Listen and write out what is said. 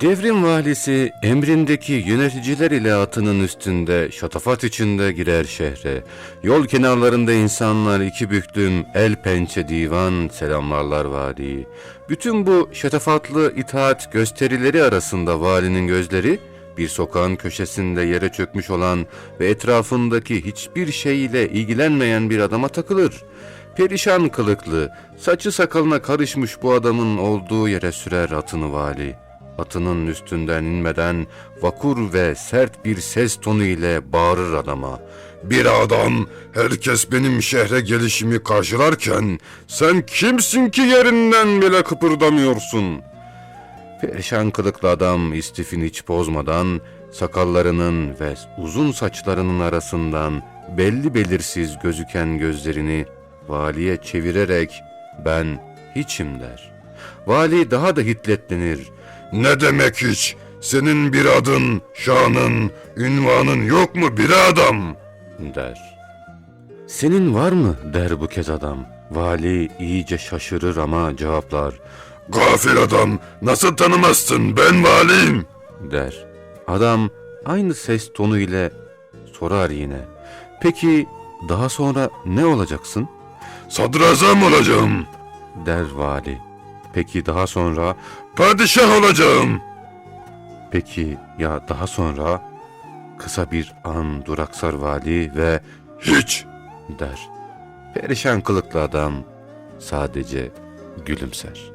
Devrim valisi emrindeki yöneticiler ile atının üstünde şatafat içinde girer şehre. Yol kenarlarında insanlar iki büklüm el pençe divan selamlarlar valiyi. Bütün bu şatafatlı itaat gösterileri arasında valinin gözleri bir sokağın köşesinde yere çökmüş olan ve etrafındaki hiçbir şeyle ilgilenmeyen bir adama takılır. Perişan kılıklı, saçı sakalına karışmış bu adamın olduğu yere sürer atını vali. Atının üstünden inmeden vakur ve sert bir ses tonu ile bağırır adama. Bir adam herkes benim şehre gelişimi karşılarken sen kimsin ki yerinden bile kıpırdamıyorsun? Perişan kılıklı adam istifini hiç bozmadan sakallarının ve uzun saçlarının arasından belli belirsiz gözüken gözlerini valiye çevirerek ben hiçim der. Vali daha da hiddetlenir. Ne demek hiç? Senin bir adın, şanın, ünvanın yok mu bir adam? der. Senin var mı der bu kez adam. Vali iyice şaşırır ama cevaplar Gafil adam nasıl tanımazsın ben valiyim. der. Adam aynı ses tonu ile sorar yine. Peki daha sonra ne olacaksın? Sadrazam olacağım. der vali. Peki daha sonra? Padişah olacağım. Peki ya daha sonra? Kısa bir an duraksar vali ve Hiç. der. Perişan kılıklı adam sadece gülümser.